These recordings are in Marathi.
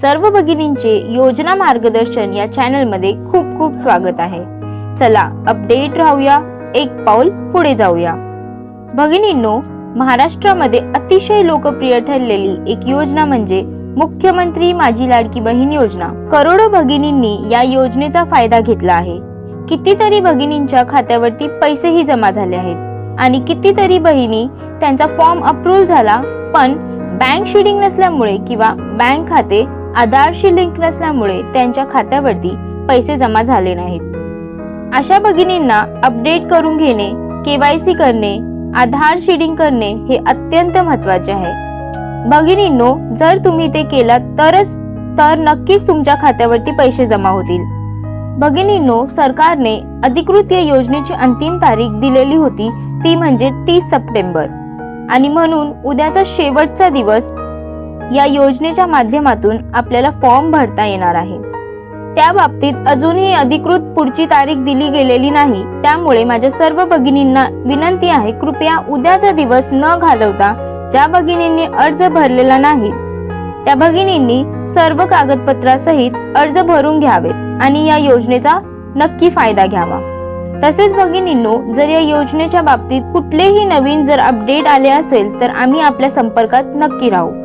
सर्व भगिनींचे योजना मार्गदर्शन या चॅनलमध्ये खूप खूप स्वागत आहे. चला अपडेट राहूया एक पाऊल पुढे जाऊया. भगिनींनो महाराष्ट्रामध्ये अतिशय लोकप्रिय ठरलेली एक योजना म्हणजे मुख्यमंत्री माझी लाडकी बहीण योजना. करोडो भगिनींनी या योजनेचा फायदा घेतला आहे. कितीतरी भगिनींच्या खात्यावरती पैसेही जमा झाले आहेत आणि कितीतरी बहिणी त्यांचा फॉर्म अप्रूव्ह झाला पण बँक शिडिंग नसल्यामुळे किंवा बँक खाते आधारशी लिंक नसल्यामुळे त्यांच्या खात्यावरती पैसे जमा झाले नाहीत. अशा भगिनींना अपडेट करून घेणे केवायसी करणे आधार शेडिंग करणे हे अत्यंत महत्त्वाचे आहे. भगिनींनो जर तुम्ही ते केलं तरच तर नक्कीच तुमच्या खात्यावरती पैसे जमा होतील. भगिनींनो सरकारने अधिकृत या योजनेची अंतिम तारीख दिलेली होती ती म्हणजे तीस सप्टेंबर. आणि म्हणून उद्याचा शेवटचा दिवस या योजनेच्या माध्यमातून आपल्याला फॉर्म भरता येणार आहे. त्या बाबतीत अजूनही अधिकृत पुढची तारीख दिली गेलेली नाही. त्यामुळे माझ्या सर्व भगिनींना विनंती आहे कृपया उद्याचा दिवस न घालवता ज्या भगिनींनी अर्ज भरलेला नाही त्या भगिनींनी सर्व कागदपत्रासहित अर्ज भरून घ्यावेत आणि या योजनेचा नक्की फायदा घ्यावा. तसेच भगिनींनो जर या योजनेच्या बाबतीत कुठलेही नवीन जर अपडेट आले असेल तर आम्ही आपल्या संपर्कात नक्की राहू.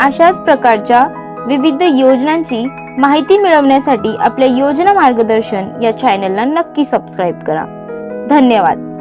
अशाच प्रकारच्या विविध योजनांची माहिती मिळवण्यासाठी आपल्या योजना मार्गदर्शन या चॅनलला नक्की सबस्क्राईब करा. धन्यवाद.